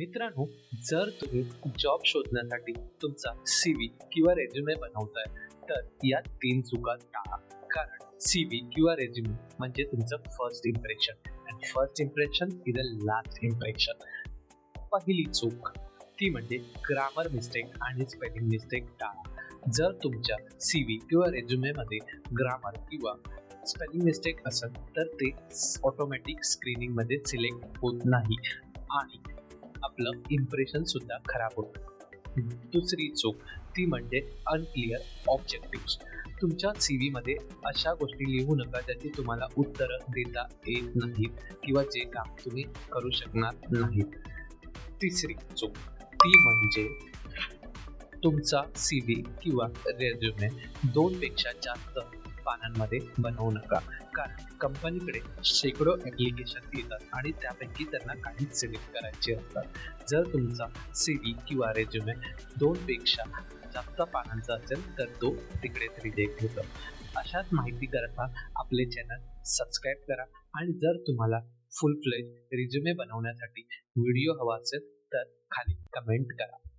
मित्रांनो जर तुम्ही जॉब शोधण्यासाठी तुमचा सीव्ही किंवा रेझ्युमे बनवताय तर या तीन चुका टाळा कारण सीव्ही किंवा रेझ्युमे म्हणजे तुमचं first impression and first impression is a last impression पहिली चूक ती म्हणजे ग्रामर मिस्टेक आणि स्पेलिंग मिस्टेक टाळा जर तुमच्या सी व्ही किंवा रेझ्युमेमध्ये ग्रामर किंवा स्पेलिंग मिस्टेक असेल तर ते ऑटोमॅटिक स्क्रीनिंगमध्ये सिलेक्ट होत नाही. आणि आपलं इम्प्रेशन सुद्धा खराब होतं. दुसरी चूक ती म्हणजे अनक्लिअर ऑब्जेक्टिव्ह तुमच्या सी व्हीमध्ये अशा गोष्टी लिहू नका ज्याची तुम्हाला उत्तरं देता येत नाहीत किंवा जे काम तुम्ही करू शकणार नाहीत. तिसरी चूक ती म्हणजे तुमचा सी व्ही किंवा रेझ्युमे दोनपेक्षा जास्त पानांमध्ये बनवू नका. कारण कंपनीकडे शेकडो ॲप्लिकेशन येतात आणि त्यापैकी त्यांना काहीच सिलेक्ट करायचे असतात. जर तुमचा सी व्ही किंवा रेझ्युमे दोनपेक्षा जास्त पानांचा असेल तर तो तिकडेच रिजेक्ट होतो अशाच माहिती करता आपले चॅनल सबस्क्राईब करा आणि जर तुम्हाला फुल फ्लेज रिझ्युमे बनवण्यासाठी व्हिडिओ हवा असेल तर खाली कमेंट करा.